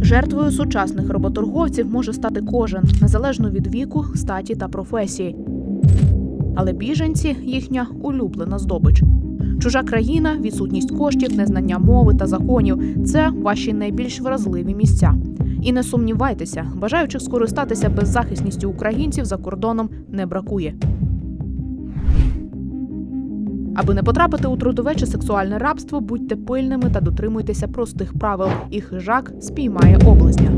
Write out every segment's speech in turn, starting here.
Жертвою сучасних работорговців може стати кожен, незалежно від віку, статі та професії. Але біженці їхня улюблена здобич. Чужа країна, відсутність коштів, незнання мови та законів це ваші найбільш вразливі місця. І не сумнівайтеся, бажаючих скористатися беззахисністю українців за кордоном не бракує. Аби не потрапити у трудове чи сексуальне рабство, будьте пильними та дотримуйтеся простих правил, і хижак спіймає облизня.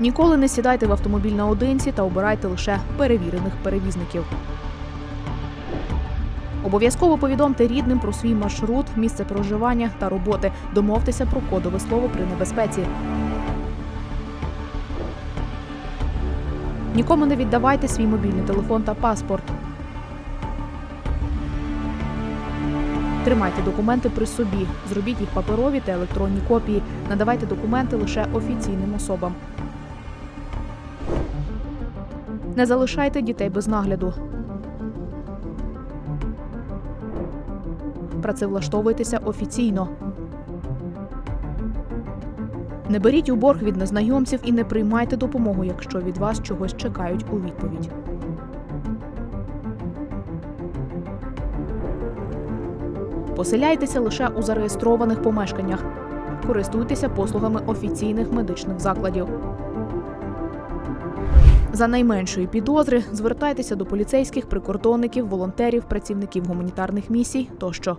Ніколи не сідайте в автомобіль наодинці та обирайте лише перевірених перевізників. Обов'язково повідомте рідним про свій маршрут, місце проживання та роботи. Домовтеся про кодове слово при небезпеці. Нікому не віддавайте свій мобільний телефон та паспорт. Тримайте документи при собі, зробіть їх паперові та електронні копії. Надавайте документи лише офіційним особам. Не залишайте дітей без нагляду. Працевлаштовуйтеся офіційно. Не беріть у борг від незнайомців і не приймайте допомогу, якщо від вас чогось чекають у відповідь. Поселяйтеся лише у зареєстрованих помешканнях. Користуйтеся послугами офіційних медичних закладів. За найменшої підозри звертайтеся до поліцейських, прикордонників, волонтерів, працівників гуманітарних місій тощо.